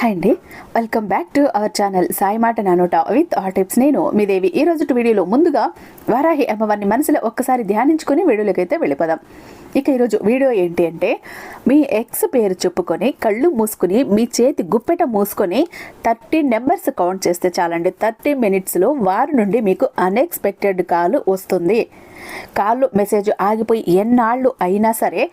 Hi అండి. Welcome back to our channel Sai మాట నానోట విత్ ఆ టిప్స్. నేను మీ దేవి. ఈ రోజు వీడియోలో ముందుగా వారాహి అమ్మవారిని మనసులో ఒక్కసారి ధ్యానించుకుని వీడియోలోకి అయితే వెళ్ళిపోదాం. ఇక ఈరోజు వీడియో ఏంటి అంటే మీ ఎక్స్ పేరు చెప్పుకొని కళ్ళు మూసుకుని మీ చేతి గుప్పెట మూసుకొని థర్టీ నెంబర్స్ కౌంట్ చేస్తే చాలండి. థర్టీ మినిట్స్లో వారి నుండి మీకు అన్ఎక్స్పెక్టెడ్ కాల్ వస్తుంది. కాల్ మెసేజ్ ఆగిపోయి ఎన్నాళ్ళు అయినా సరే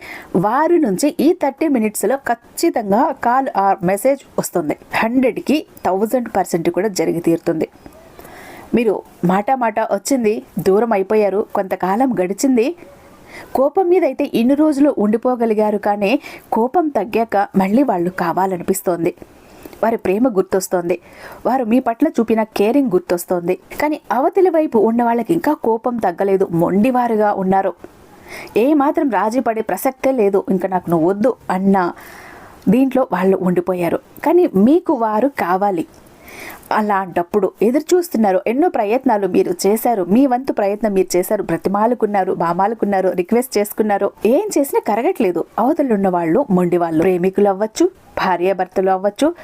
వారి నుంచి ఈ థర్టీ మినిట్స్లో ఖచ్చితంగా కాల్ ఆ మెసేజ్ వస్తుంది. హండ్రెడ్కి థౌజండ్ పర్సెంట్ కూడా జరిగి తీరుతుంది. మీరు మాట మాట వచ్చింది దూరం అయిపోయారు కొంతకాలం గడిచింది కోపం మీద అయితే ఇన్ని రోజులు ఉండిపోగలిగారు కానీ కోపం తగ్గాక మళ్ళీ వాళ్ళు కావాలనిపిస్తోంది. వారి ప్రేమ గుర్తొస్తోంది. వారు మీ పట్ల చూపిన కేరింగ్ గుర్తొస్తోంది. కానీ అవతలి వైపు ఉన్న వాళ్ళకి ఇంకా కోపం తగ్గలేదు. మొండివారుగా ఉన్నారు. ఏ మాత్రం రాజీ పడే ప్రసక్తే లేదు. ఇంకా నాకు నువ్వు వద్దు అన్న దీంట్లో వాళ్ళు ఉండిపోయారు. కానీ మీకు వారు కావాలి. అలాంటప్పుడు ఎదురు చూస్తున్నారు. ఎన్నో ప్రయత్నాలు మీరు చేశారు. మీ వంతు ప్రయత్నం మీరు చేశారు. బ్రతిమాలుకున్నారు బామాలుకున్నారు రిక్వెస్ట్ చేసుకున్నారు. ఏం చేసినా కరగట్లేదు. అవతలున్న వాళ్ళు మొండి వాళ్ళు. ప్రేమికులు అవ్వచ్చు భార్యాభర్తలు అవ్వచ్చు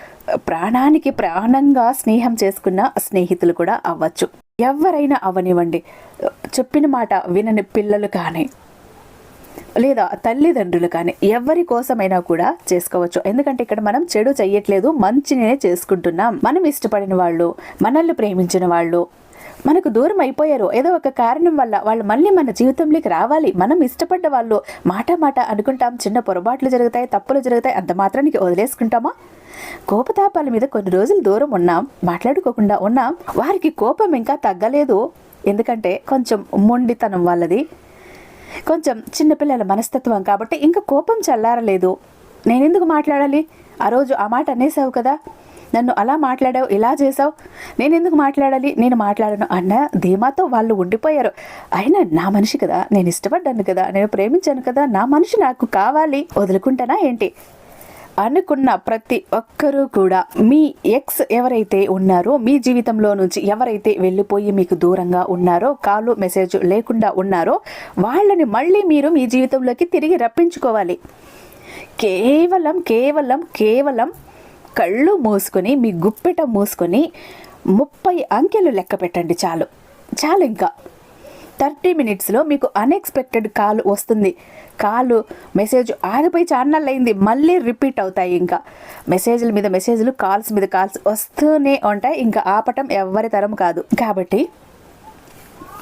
ప్రాణానికి ప్రాణంగా స్నేహం చేసుకున్న స్నేహితులు కూడా అవ్వచ్చు. ఎవరైనా అవనివ్వండి. చెప్పిన మాట వినని పిల్లలు కానీ లేదా తల్లిదండ్రులు కానీ ఎవరి కోసమైనా కూడా చేసుకోవచ్చు. ఎందుకంటే ఇక్కడ మనం చెడు చెయ్యట్లేదు మంచినే చేసుకుంటున్నాం. మనం ఇష్టపడిన వాళ్ళు మనల్ని ప్రేమించిన వాళ్ళు మనకు దూరం అయిపోయారు. ఏదో ఒక కారణం వల్ల వాళ్ళు మళ్ళీ మన జీవితంలోకి రావాలి. మనం ఇష్టపడ్డ వాళ్ళు మాట మాట అనుకుంటాం. చిన్న పొరపాట్లు జరుగుతాయి తప్పులు జరుగుతాయి అంత మాత్రానికి వదిలేసుకుంటామా? కోపతాపాల మీద కొన్ని రోజులు దూరం ఉన్నాం మాట్లాడుకోకుండా ఉన్నాం. వారికి కోపం ఇంకా తగ్గలేదు. ఎందుకంటే కొంచెం మొండితనం వాళ్ళది. కొంచెం చిన్నపిల్లల మనస్తత్వం కాబట్టి ఇంకా కోపం చల్లారలేదు. నేనెందుకు మాట్లాడాలి? ఆ రోజు ఆ మాట అనేసావు కదా. నన్ను అలా మాట్లాడావు ఇలా చేసావు నేను ఎందుకు మాట్లాడాలి? నేను మాట్లాడను అన్న ధీమాతో వాళ్ళు ఉండిపోయారు. అయినా నా మనిషి కదా నేను ఇష్టపడ్డాను కదా నేను ప్రేమించాను కదా నా మనిషి నాకు కావాలి. వదులుకుంటానా ఏంటి? అనుకున్న ప్రతి ఒక్కరూ కూడా మీ ఎక్స్ ఎవరైతే ఉన్నారో మీ జీవితంలో నుంచి ఎవరైతే వెళ్ళిపోయి మీకు దూరంగా ఉన్నారో కాలు మెసేజ్ లేకుండా ఉన్నారో వాళ్ళని మళ్ళీ మీరు మీ జీవితంలోకి తిరిగి రప్పించుకోవాలి. కేవలం కేవలం కేవలం కళ్ళు మూసుకొని మీ గుప్పెట మూసుకొని ముప్పై అంకెలు లెక్క పెట్టండి చాలు. చాలు ఇంకా. థర్టీ మినిట్స్లో మీకు అన్ఎక్స్పెక్టెడ్ కాల్ వస్తుంది. కాల్ మెసేజ్ ఆగిపోయి ఛానల్ అయింది. మళ్ళీ రిపీట్ అవుతాయి ఇంకా. మెసేజ్ల మీద మెసేజ్లు కాల్స్ మీద కాల్స్ వస్తూనే ఉంటాయి. ఇంకా ఆపటం ఎవరి తరం కాదు. కాబట్టి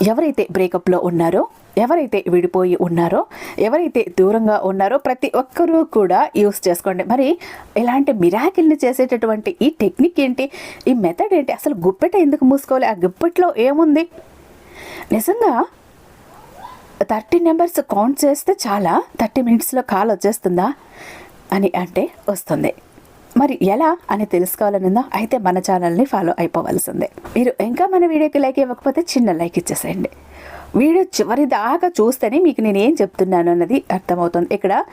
ఎవరైతే బ్రేకప్లో ఉన్నారో ఎవరైతే విడిపోయి ఉన్నారో ఎవరైతే దూరంగా ఉన్నారో ప్రతి ఒక్కరూ కూడా యూస్ చేసుకోండి. మరి ఇలాంటి మిరాకిల్ని చేసేటటువంటి ఈ టెక్నిక్ ఏంటి? ఈ మెథడ్ ఏంటి? అసలు గుప్పెట ఎందుకు మూసుకోవాలి? ఆ గుప్పెట్లో ఏముంది? నిజంగా? థర్టీ నెంబర్స్ కౌంట్ చేస్తే చాలా? థర్టీ మినిట్స్లో కాల్ వచ్చేస్తుందా? అని అంటే వస్తుంది. మరి ఎలా అని తెలుసుకోవాలనుందా అయితే మన ఛానల్ని ఫాలో అయిపోవాల్సిందే. మీరు ఇంకా మన వీడియోకి లైక్ ఇవ్వకపోతే చిన్న లైక్ ఇచ్చేసేయండి. వీడియో చివరి దాకా చూస్తేనే మీకు నేను ఏం చెప్తున్నాను అన్నది అర్థమవుతుంది. ఇక్కడ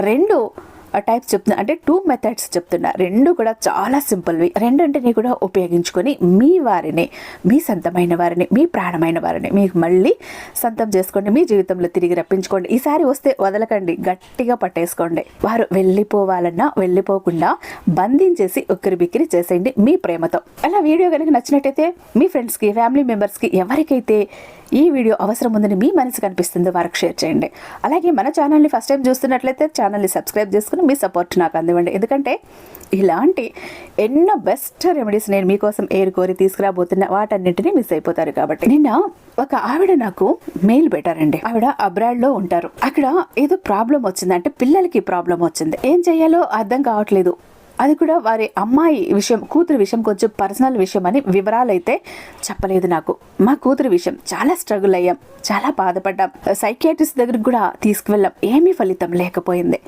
రెండు టైప్స్ చెప్తున్నా. అంటే టూ మెథడ్స్ చెప్తున్నా. రెండు కూడా చాలా సింపుల్వి రెండింటిని కూడా ఉపయోగించుకొని మీ వారిని మీ సొంతమైన వారిని మీ ప్రాణమైన వారిని మీకు మళ్ళీ సొంతం చేసుకోండి. మీ జీవితంలో తిరిగి రప్పించుకోండి. ఈసారి వస్తే వదలకండి. గట్టిగా పట్టేసుకోండి. వారు వెళ్ళిపోవాలన్నా వెళ్ళిపోకుండా బంధించేసి ఉక్కిరి బిక్కిరి చేసేయండి మీ ప్రేమతో. అలా వీడియో కనుక నచ్చినట్టయితే మీ ఫ్రెండ్స్కి ఫ్యామిలీ మెంబర్స్కి ఎవరికైతే ఈ వీడియో అవసరం ఉందని మీ మనసు కనిపిస్తుంది. వారికి షేర్ చేయండి. అలాగే మన ఛానల్ని ఫస్ట్ టైం చూస్తున్నట్లయితే ఛానల్ని సబ్స్క్రైబ్ చేసుకుని మీ సపోర్ట్ నాకు అందివ్వండి. ఎందుకంటే ఇలాంటి ఎన్నో బెస్ట్ రెమెడీస్ నేను మీకోసం ఏరుకోరి తీసుకురాబోతున్న వాటన్నింటినీ మిస్ అయిపోతారు కాబట్టి. నిన్న ఒక ఆవిడ నాకు మెయిల్ పెట్టారండి. ఆవిడ అబ్రాడ్లో ఉంటారు. అక్కడ ఏదో ప్రాబ్లం వచ్చింది అంటే పిల్లలకి ప్రాబ్లం వచ్చింది. ఏం చేయాలో అర్థం కావట్లేదు. అది కూడా వారి అమ్మాయి విషయం కూతురు విషయం కొంచెం పర్సనల్ విషయం అని వివరాలు అయితే చెప్పలేదు నాకు. మా కూతురు విషయం చాలా స్ట్రగుల్ అయ్యాం చాలా బాధపడ్డాం. సైకియాట్రిస్ట్ దగ్గరికి కూడా తీసుకువెళ్ళాం. ఏమీ ఫలితం లేకపోయింది.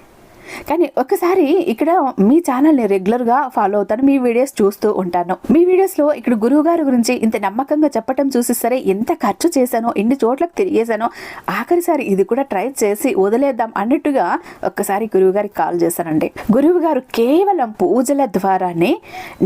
కానీ ఒకసారి ఇక్కడ మీ ఛానల్ని రెగ్యులర్గా ఫాలో అవుతాను మీ వీడియోస్ చూస్తూ ఉంటాను. మీ వీడియోస్లో ఇక్కడ గురువు గారి గురించి ఇంత నమ్మకంగా చెప్పటం చూసి సరే ఎంత ఖర్చు చేశానో ఎన్ని చోట్లకు తిరిగేశానో ఆఖరిసారి ఇది కూడా ట్రై చేసి వదిలేద్దాం అన్నట్టుగా ఒక్కసారి గురువు గారికి కాల్ చేశానండి. గురువు గారు కేవలం పూజల ద్వారానే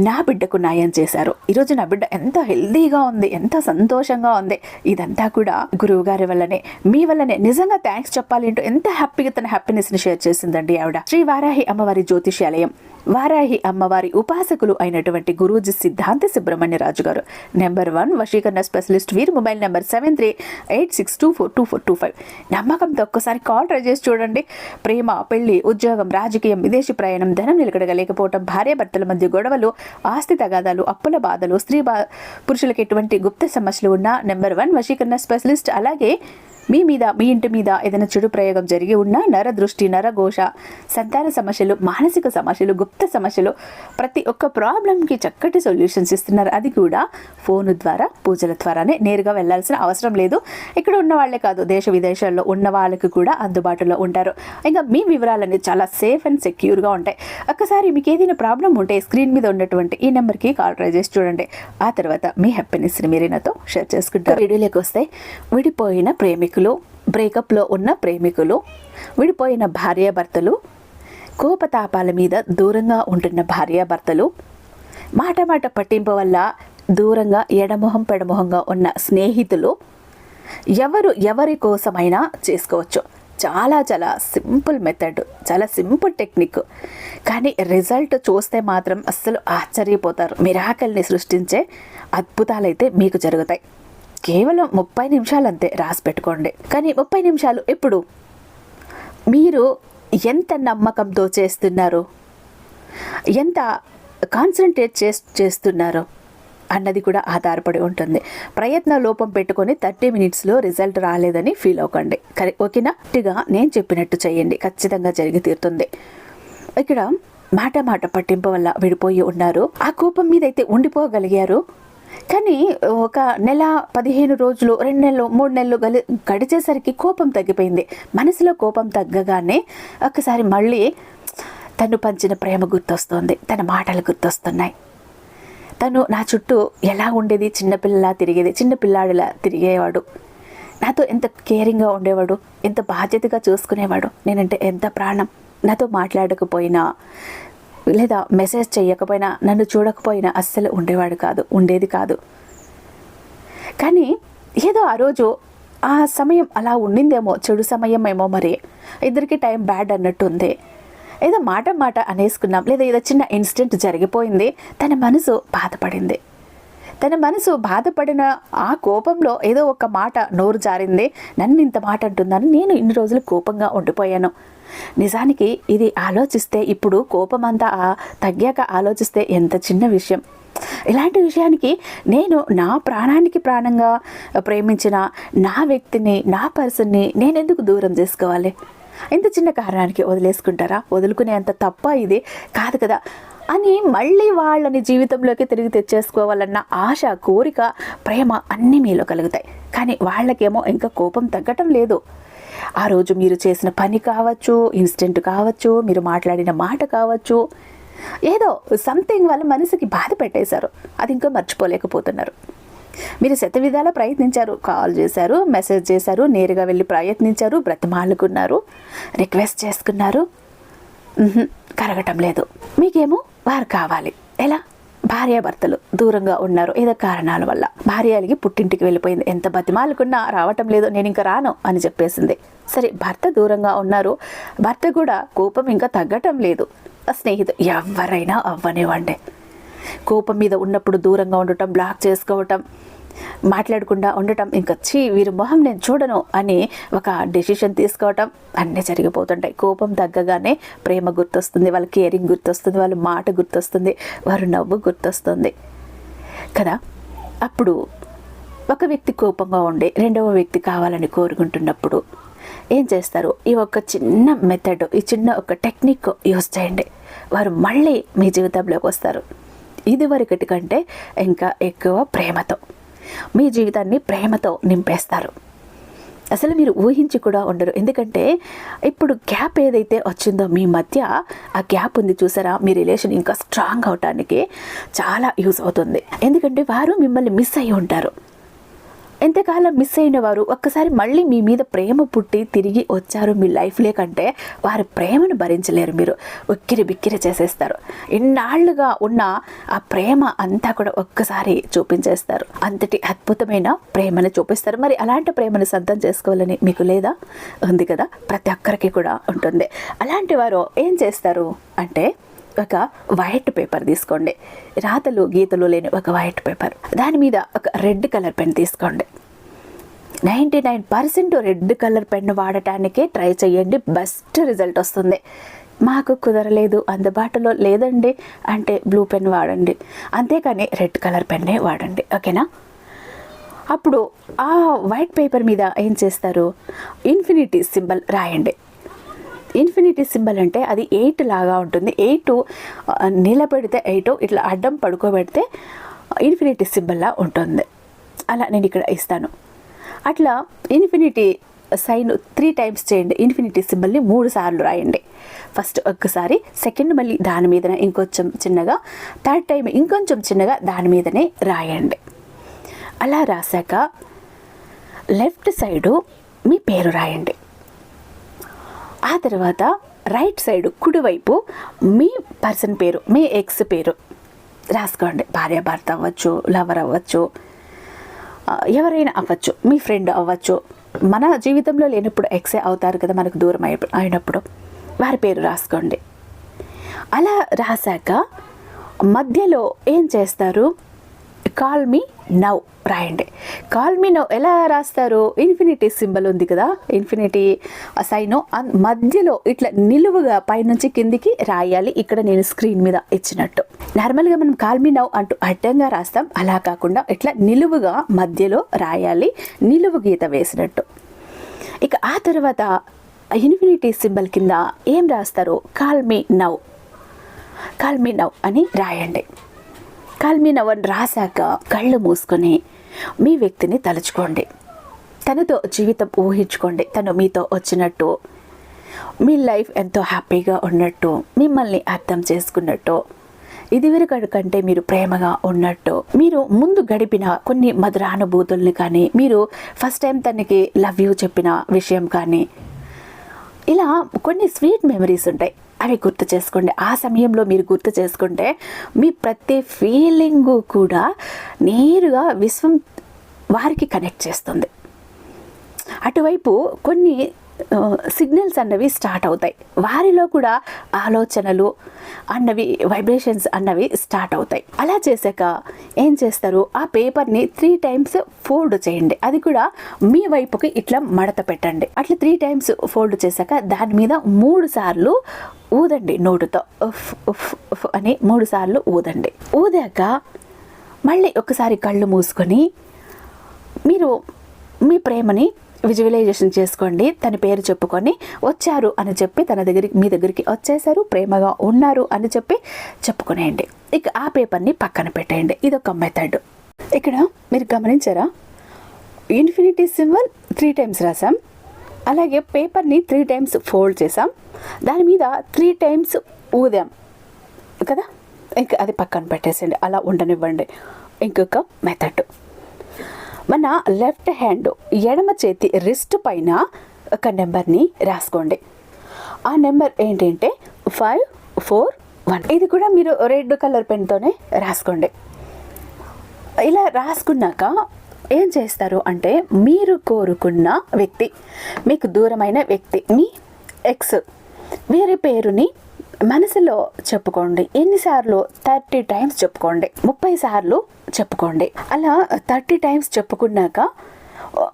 నా బిడ్డకు న్యాయం చేశారు. ఈరోజు నా బిడ్డ ఎంత హెల్దీగా ఉంది ఎంత సంతోషంగా ఉంది ఇదంతా కూడా గురువు గారి వల్లనే మీ వల్లనే. నిజంగా థ్యాంక్స్ చెప్పాలి అంటూ ఎంత హ్యాపీగా తన హ్యాపీనెస్ని షేర్ చేసిందండి ఆవిడ. ఆవిడ శ్రీ వారాహి అమ్మవారి జ్యోతిష్యాలయం. వారాహి అమ్మవారి ఉపాసకులు అయినటువంటి గురూజీ సిద్ధాంత సుబ్రహ్మణ్య రాజు గారు నెంబర్ వన్ వశీకరణ స్పెషలిస్ట్ వీరి mobile number seven three eight six two four two four two five నమ్మకంతో ఒక్కసారి కాల్ ట్రై చేసి చూడండి. ప్రేమ పెళ్ళి ఉద్యోగం రాజకీయం విదేశీ ప్రయాణం ధనం నిలకడగలేకపోవటం భార్యాభర్తల మధ్య గొడవలు ఆస్తి తగాదాలు అప్పుల బాధలు స్త్రీ బా పురుషులకు ఎటువంటి గుప్త సమస్యలు ఉన్న నెంబర్ వన్ వశీకరణ స్పెషలిస్ట్ అలాగే మీ మీద మీ ఇంటి మీద ఏదైనా చెడు ప్రయోగం జరిగి ఉన్నా నర దృష్టి నరఘోష సంతాన సమస్యలు మానసిక సమస్యలు గుప్త సమస్యలు ప్రతి ఒక్క ప్రాబ్లంకి చక్కటి సొల్యూషన్స్ ఇస్తున్నారు. అది కూడా ఫోన్ ద్వారా పూజల ద్వారానే నేరుగా వెళ్ళాల్సిన అవసరం లేదు. ఇక్కడ ఉన్న వాళ్ళే కాదు దేశ విదేశాల్లో ఉన్న వాళ్ళకి కూడా అందుబాటులో ఉంటారు. ఇంకా మీ వివరాలన్నీ చాలా సేఫ్ అండ్ సెక్యూర్గా ఉంటాయి. ఒక్కసారి మీకు ఏదైనా ప్రాబ్లం ఉంటే స్క్రీన్ మీద ఉన్నటువంటి ఈ నెంబర్కి కాల్ ట్రై చేసి చూడండి. ఆ తర్వాత మీ హ్యాపీనెస్ని మీరు నాతో షేర్ చేసుకుంటారు. వీడియోలోకి వస్తే విడిపోయిన ప్రేమికులు బ్రేకప్లో ఉన్న ప్రేమికులు విడిపోయిన భార్యాభర్తలు కోపతాపాల మీద దూరంగా ఉంటున్న భార్యాభర్తలు మాట మాట పట్టింపు వల్ల దూరంగా ఎడమొహం పెడమొహంగా ఉన్న స్నేహితులు ఎవరు ఎవరి కోసమైనా చేసుకోవచ్చు. చాలా చాలా సింపుల్ మెథడ్ చాలా సింపుల్ టెక్నిక్ కానీ రిజల్ట్ చూస్తే మాత్రం అస్సలు ఆశ్చర్యపోతారు. మిరాకల్ని సృష్టించే అద్భుతాలైతే మీకు జరుగుతాయి. కేవలం ముప్పై నిమిషాలు అంతే రాసి పెట్టుకోండి. కానీ ముప్పై నిమిషాలు ఎప్పుడు? మీరు ఎంత నమ్మకంతో చేస్తున్నారు? ఎంత కాన్సన్ట్రేట్ చే చేస్తున్నారు? అన్నది కూడా ఆధారపడి ఉంటుంది. ప్రయత్న లోపం పెట్టుకొని థర్టీ మినిట్స్లో రిజల్ట్ రాలేదని ఫీల్ అవ్వకండి. కరె ఓకేనా? గట్టిగా నేను చెప్పినట్టు చేయండి. ఖచ్చితంగా జరిగి తీరుతుంది. ఇక్కడ మాట మాట పట్టింపు వల్ల విడిపోయి ఉన్నారు. ఆ కోపం మీద అయితే ఉండిపోగలిగారు? కానీ ఒక నెల పదిహేను రోజులు రెండు నెలలు మూడు నెలలు గలి గడిచేసరికి కోపం తగ్గిపోయింది. మనసులో కోపం తగ్గగానే ఒకసారి మళ్ళీ తను పంచిన ప్రేమ గుర్తొస్తుంది. తన మాటలు గుర్తొస్తున్నాయి. తను నా చుట్టూ ఎలా ఉండేది? చిన్నపిల్లలా తిరిగేది? చిన్నపిల్లాడిలా తిరిగేవాడు. నాతో ఎంత కేరింగ్గా ఉండేవాడు? ఎంత బాధ్యతగా చూసుకునేవాడు? నేనంటే ఎంత ప్రాణం? నాతో మాట్లాడకపోయినా లేదా మెసేజ్ చేయకపోయినా నన్ను చూడకపోయినా అస్సలు ఉండేవాడు కాదు ఉండేది కాదు. కానీ ఏదో ఆ రోజు ఆ సమయం అలా ఉండిందేమో చెడు సమయం ఏమో మరి. ఇద్దరికి టైం బ్యాడ్ అన్నట్టు ఉంది ఏదో మాట మాట అనేసుకున్నాం లేదా ఏదో చిన్న ఇన్సిడెంట్ జరిగిపోయింది తన మనసు బాధపడింది. తన మనసు బాధపడిన ఆ కోపంలో ఏదో ఒక మాట నోరు జారింది. నన్ను ఇంత మాట అంటుందని నేను ఇన్ని రోజులు కోపంగా ఉండిపోయాను. నిజానికి ఇది ఆలోచిస్తే ఇప్పుడు కోపం అంతా తగ్గాక ఆలోచిస్తే ఎంత చిన్న విషయం. ఇలాంటి విషయానికి నేను నా ప్రాణానికి ప్రాణంగా ప్రేమించిన నా వ్యక్తిని నా పర్సన్ని నేనెందుకు దూరం చేసుకోవాలి? ఇంత చిన్న కారణానికి వదిలేసుకుంటారా? వదులుకునే అంత తప్ప ఇది కాదు కదా. అని మళ్ళీ వాళ్ళని జీవితంలోకి తిరిగి తెచ్చేసుకోవాలన్న ఆశ కోరిక ప్రేమ అన్నీ మీలో కలుగుతాయి. కానీ వాళ్ళకేమో ఇంకా కోపం తగ్గటం లేదు. ఆ రోజు మీరు చేసిన పని కావచ్చు ఇన్సిడెంట్ కావచ్చు మీరు మాట్లాడిన మాట కావచ్చు ఏదో సంథింగ్ వాళ్ళ మనసుకి బాధ పెట్టేశారు. అది ఇంకా మర్చిపోలేకపోతున్నారు. మీరు శత విధాలా ప్రయత్నించారు. కాల్ చేశారు మెసేజ్ చేశారు నేరుగా వెళ్ళి ప్రయత్నించారు బ్రతిమాలుకున్నారు రిక్వెస్ట్ చేసుకున్నారు. కరగటం లేదు. మీకేమో వారు కావాలి. ఎలా? భార్యాభర్తలు దూరంగా ఉన్నారు. ఏదో కారణాల వల్ల. భార్య అలిగి పుట్టింటికి వెళ్ళిపోయింది. ఎంత బతిమాలుకున్నా రావటం లేదు. నేను ఇంకా రాను అని చెప్పేసింది. సరే భర్త దూరంగా ఉన్నారు. భర్త కూడా కోపం ఇంకా తగ్గటం లేదు. స్నేహితు ఎవరైనా అవ్వనివ్వండి. కోపం మీద ఉన్నప్పుడు దూరంగా ఉండటం బ్లాక్ చేసుకోవటం మాట్లాడకుండా ఉండటం ఇంకా చీ వీరి మొహం నేను చూడను అని ఒక డెసిషన్ తీసుకోవటం అన్నీ జరిగిపోతుంటాయి. కోపం తగ్గగానే ప్రేమ గుర్తొస్తుంది వాళ్ళ కేరింగ్ గుర్తొస్తుంది వాళ్ళ మాట గుర్తొస్తుంది వారు నవ్వు గుర్తొస్తుంది. కదా? అప్పుడు ఒక వ్యక్తి కోపంగా ఉండి రెండవ వ్యక్తి కావాలని కోరుకుంటున్నప్పుడు ఏం చేస్తారు? ఈ ఒక చిన్న మెథడ్ ఈ చిన్న ఒక టెక్నిక్ యూస్ చేయండి. వారు మళ్ళీ మీ జీవితంలోకి వస్తారు. ఇదివరకటి కంటే ఇంకా ఎక్కువ ప్రేమతో. మీ జీవితాన్ని ప్రేమతో నింపేస్తారు. అసలు మీరు ఊహించి కూడా ఉండరు. ఎందుకంటే ఇప్పుడు గ్యాప్ ఏదైతే వచ్చిందో మీ మధ్య ఆ గ్యాప్ ఉంది చూసారా? మీ రిలేషన్ ఇంకా స్ట్రాంగ్ అవటానికి చాలా యూస్ అవుతుంది. ఎందుకంటే వారు మిమ్మల్ని మిస్ అయ్యి ఉంటారు. ఎంతకాలం మిస్ అయిన వారు ఒక్కసారి మళ్ళీ మీ మీద ప్రేమ పుట్టి తిరిగి వచ్చారు మీ లైఫ్లే కంటే వారి ప్రేమను భరించలేరు మీరు. ఉక్కిరి బిక్కిరి చేసేస్తారు. ఇన్నాళ్ళుగా ఉన్న ఆ ప్రేమ అంతా కూడా ఒక్కసారి చూపించేస్తారు. అంతటి అద్భుతమైన ప్రేమను చూపిస్తారు. మరి అలాంటి ప్రేమను సొంతం చేసుకోవాలని మీకు లేదా? ఉంది కదా? ప్రతి ఒక్కరికి కూడా ఉంటుంది. అలాంటి వారు ఏం చేస్తారు? అంటే ఒక వైట్ పేపర్ తీసుకోండి. రాతలు గీతలు లేని ఒక వైట్ పేపర్ దాని మీద ఒక రెడ్ కలర్ పెన్ తీసుకోండి. Ninety nine percent red colour pen వాడటానికే try చేయండి. బెస్ట్ రిజల్ట్ వస్తుంది. మాకు కుదరలేదు అందుబాటులో లేదండి అంటే బ్లూ పెన్ వాడండి. అంతేకాని రెడ్ కలర్ పెన్నే వాడండి. ఓకేనా అప్పుడు ఆ వైట్ పేపర్ మీద ఏం చేస్తారు? ఇన్ఫినిటీ సింబల్ రాయండి. ఇన్ఫినిటీ సింబల్ అంటే అది ఎయిట్ లాగా ఉంటుంది. ఎయిట్ నిలబెడితే ఎయిట్ ఇట్లా అడ్డం పడుకోబెడితే ఇన్ఫినిటీ సింబల్లా ఉంటుంది. అలా నేను ఇక్కడ ఇస్తాను. అట్లా ఇన్ఫినిటీ సైన్ త్రీ టైమ్స్ చేయండి. ఇన్ఫినిటీ సింబల్ని మూడు సార్లు రాయండి. ఫస్ట్ ఒక్కసారి సెకండ్ మళ్ళీ దాని మీదనే ఇంకొంచెం చిన్నగా థర్డ్ టైం ఇంకొంచెం చిన్నగా దాని మీదనే రాయండి. అలా రాశాక లెఫ్ట్ సైడు మీ పేరు రాయండి. ఆ తర్వాత రైట్ సైడ్ కుడివైపు మీ పర్సన్ పేరు మీ ఎక్స్ పేరు రాసుకోండి. భార్యాభర్త అవ్వచ్చు లవర్ అవ్వచ్చు ఎవరైనా అవ్వచ్చు మీ ఫ్రెండ్ అవ్వచ్చు. మన జీవితంలో లేనప్పుడు ఎక్సే అవుతారు కదా మనకు దూరం అయి అయినప్పుడు వారి పేరు రాసుకోండి. అలా రాశాక మధ్యలో ఏం చేస్తారు? కాల్ మీ నవ్ రాయండి. కాల్ మీ నవ్ ఎలా రాస్తారు ఇన్ఫినిటీ సింబల్ ఉంది కదా ఇన్ఫినిటీ సైన్ మధ్యలో ఇట్లా నిలువుగా పైనుంచి కిందికి రాయాలి. ఇక్కడ నేను స్క్రీన్ మీద ఇచ్చినట్టు. నార్మల్గా మనం కాల్ మీ నవ్ అంటూ అడ్డంగా రాస్తాం. అలా కాకుండా ఇట్లా నిలువుగా మధ్యలో రాయాలి. నిలువు గీత వేసినట్టు. ఇక ఆ తర్వాత ఇన్ఫినిటీ సింబల్ కింద ఏం రాస్తారు call me now. Call me అని రాయండి. కాల్ మీ రాశాక కళ్ళు మూసుకొని మీ వ్యక్తిని తలుచుకోండి. తనతో జీవితం ఊహించుకోండి. తను మీతో వచ్చినట్టు మీ లైఫ్ ఎంతో హ్యాపీగా ఉన్నట్టు మిమ్మల్ని అర్థం చేసుకున్నట్టు ఇదివరకు కంటే మీరు ప్రేమగా ఉన్నట్టు మీరు ముందు గడిపిన కొన్ని మధురానుభూతుల్ని కానీ మీరు ఫస్ట్ టైం తనకి లవ్ యూ చెప్పిన విషయం కానీ ఇలా కొన్ని స్వీట్ మెమరీస్ ఉంటాయి. అవి గుర్తు చేసుకోండి. ఆ సమయంలో మీరు గుర్తు చేసుకుంటే మీ ప్రతి ఫీలింగు కూడా నేరుగా విశ్వం వారికి కనెక్ట్ చేస్తుంది. అటువైపు కొన్ని సిగ్నల్స్ అన్నవి స్టార్ట్ అవుతాయి. వారిలో కూడా ఆలోచనలు అన్నవి వైబ్రేషన్స్ అన్నవి స్టార్ట్ అవుతాయి. అలా చేశాక ఏం చేస్తారు? ఆ పేపర్ని త్రీ టైమ్స్ ఫోల్డ్ చేయండి. అది కూడా మీ వైపుకి ఇట్లా మడత పెట్టండి. అట్లా త్రీ టైమ్స్ ఫోల్డ్ చేశాక దాని మీద మూడు సార్లు ఊదండి నోటుతో. అని మూడు సార్లు ఊదండి. ఊదాక మళ్ళీ ఒకసారి కళ్ళు మూసుకొని మీరు మీ ప్రేమని విజువలైజేషన్ చేసుకోండి. తన పేరు చెప్పుకొని వచ్చారు అని చెప్పి తన దగ్గరికి మీ దగ్గరికి వచ్చేసారు ప్రేమగా ఉన్నారు అని చెప్పి చెప్పుకునేయండి. ఇక ఆ పేపర్ని పక్కన పెట్టేయండి. ఇది ఒక మెథడ్ ఇక్కడ మీరు గమనించారా? ఇన్ఫినిటీ సింబల్ త్రీ టైమ్స్ రాసాం అలాగే పేపర్ని త్రీ టైమ్స్ ఫోల్డ్ చేసాం దాని మీద త్రీ టైమ్స్ ఊదాం. కదా? ఇంకా అది పక్కన పెట్టేసేయండి. అలా ఉండనివ్వండి. ఇంకొక మెథడ్ మన లెఫ్ట్ హ్యాండ్ ఎడమ చేతి రిస్ట్ పైన ఒక నెంబర్ని రాసుకోండి. ఆ నెంబర్ ఏంటంటే ఫైవ్ ఫోర్ వన్ ఇది కూడా మీరు రెడ్ కలర్ పెన్తోనే రాసుకోండి. ఇలా రాసుకున్నాక ఏం చేస్తారు అంటే మీరు కోరుకున్న వ్యక్తి మీకు దూరమైన వ్యక్తి మీ ఎక్స్ వీరి పేరుని మనసులో చెప్పుకోండి. ఎన్నిసార్లు థర్టీ టైమ్స్ చెప్పుకోండి. ముప్పై సార్లు చెప్పుకోండి. అలా థర్టీ టైమ్స్ చెప్పుకున్నాక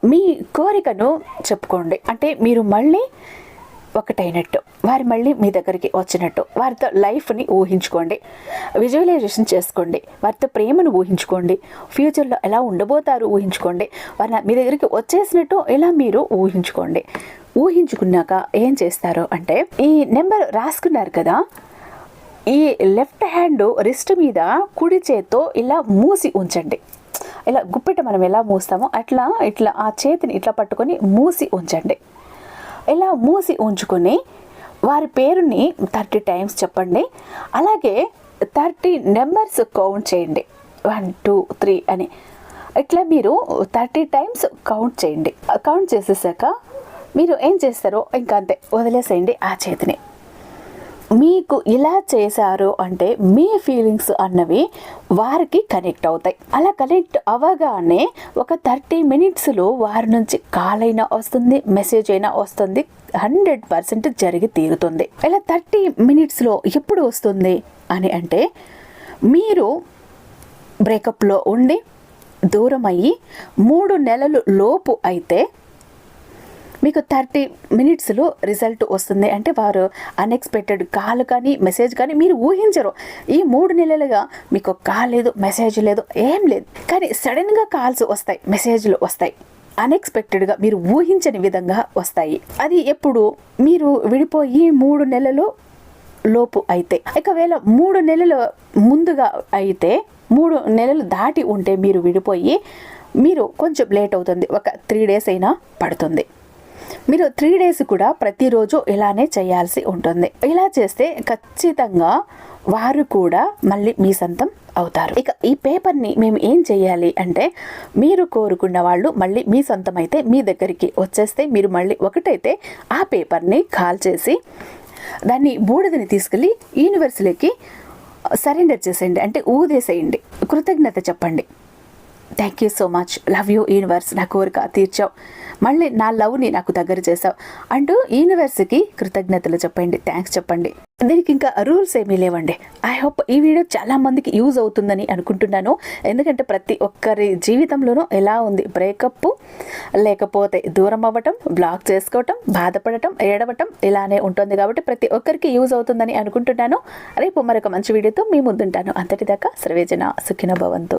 మీ కోరికను చెప్పుకోండి. అంటే మీరు మళ్ళీ ఒకటైనట్టు వారు మళ్ళీ మీ దగ్గరికి వచ్చినట్టు వారితో లైఫ్ని ఊహించుకోండి. విజువలైజేషన్ చేసుకోండి. వారితో ప్రేమను ఊహించుకోండి. ఫ్యూచర్లో ఎలా ఉండబోతారు ఊహించుకోండి. వారిని మీ దగ్గరికి వచ్చేసినట్టు ఇలా మీరు ఊహించుకోండి. ఊహించుకున్నాక ఏం చేస్తారు అంటే ఈ నెంబర్ రాసుకున్నారు కదా ఈ లెఫ్ట్ హ్యాండ్ రిస్ట్ మీద కుడి చేత్తో ఇలా మూసి ఉంచండి. ఇలా గుప్పెట మనం ఎలా మూస్తామో అట్లా ఇట్లా ఆ చేతిని ఇట్లా పట్టుకొని మూసి ఉంచండి. ఇలా మూసి ఉంచుకొని వారి పేరుని థర్టీ టైమ్స్ చెప్పండి. అలాగే థర్టీ నెంబర్స్ కౌంట్ చేయండి. వన్ టూ త్రీ అని. ఇట్లా మీరు థర్టీ టైమ్స్ కౌంట్ చేయండి. కౌంట్ చేసేసాక మీరు ఏం చేస్తారో ఇంకా అంతే వదిలేసేయండి ఆ చేతిని. మీకు ఇలా చేశారు అంటే మీ ఫీలింగ్స్ అన్నవి వారికి కనెక్ట్ అవుతాయి. అలా కనెక్ట్ అవ్వగానే ఒక థర్టీ మినిట్స్లో వారి నుంచి కాల్ అయినా వస్తుంది మెసేజ్ అయినా వస్తుంది హండ్రెడ్ పర్సెంట్ జరిగి తీరుతుంది. ఇలా థర్టీ మినిట్స్లో ఎప్పుడు వస్తుంది అని అంటే మీరు బ్రేకప్లో ఉండి దూరం అయ్యి మూడు నెలలు లోపు అయితే మీకు థర్టీ మినిట్స్లో రిజల్ట్ వస్తుంది. అంటే వారు అన్ఎక్స్పెక్టెడ్ కాల్ కానీ మెసేజ్ కానీ మీరు ఊహించరు. ఈ మూడు నెలలుగా మీకు కాల్ లేదు మెసేజ్ లేదు ఏం లేదు. కానీ సడన్గా కాల్స్ వస్తాయి మెసేజ్లు వస్తాయి. అన్ఎక్స్పెక్టెడ్గా మీరు ఊహించని విధంగా వస్తాయి. అది ఎప్పుడు? మీరు విడిపోయి మూడు నెలలు లోపు అయితే. ఒకవేళ మూడు నెలలు ముందుగా అయితే మూడు నెలలు దాటి ఉంటే మీరు విడిపోయి మీరు కొంచెం లేట్ అవుతుంది. ఒక త్రీ డేస్ అయినా పడుతుంది. మీరు త్రీ డేస్ కూడా ప్రతిరోజు ఇలానే చేయాల్సి ఉంటుంది. ఇలా చేస్తే ఖచ్చితంగా వారు కూడా మళ్ళీ మీ సొంతం అవుతారు. ఇక ఈ పేపర్ని మేము ఏం చేయాలి అంటే మీరు కోరుకున్న వాళ్ళు మళ్ళీ మీ సొంతం అయితే మీ దగ్గరికి వచ్చేస్తే మీరు మళ్ళీ ఒకటైతే ఆ పేపర్ని కాల్ చేసి దాన్ని బూడిదని తీసుకెళ్ళి యూనివర్సిటీకి సరెండర్ చేసేయండి. అంటే ఊదేసేయండి. కృతజ్ఞత చెప్పండి. Thank you so much love you universe నా కోరిక తీర్చావు మళ్ళీ నా లవ్ని నాకు దగ్గర చేసావు. అంటూ యూనివర్స్కి కృతజ్ఞతలు చెప్పండి. థ్యాంక్స్ చెప్పండి. దీనికి ఇంకా రూల్స్ ఏమీ లేవండి. ఐ హోప్ ఈ వీడియో చాలా మందికి యూజ్ అవుతుందని అనుకుంటున్నాను. ఎందుకంటే ప్రతి ఒక్కరి జీవితంలోనూ ఎలా ఉంది? బ్రేకప్ లేకపోతే దూరం అవ్వటం బ్లాక్ చేసుకోవటం బాధపడటం ఏడవటం ఇలానే ఉంటుంది కాబట్టి ప్రతి ఒక్కరికి యూజ్ అవుతుందని అనుకుంటున్నాను. రేపు మరొక మంచి వీడియోతో మీ ముందుంటాను. అంతటిదాకా సర్వేజన సుఖిన భవంతు.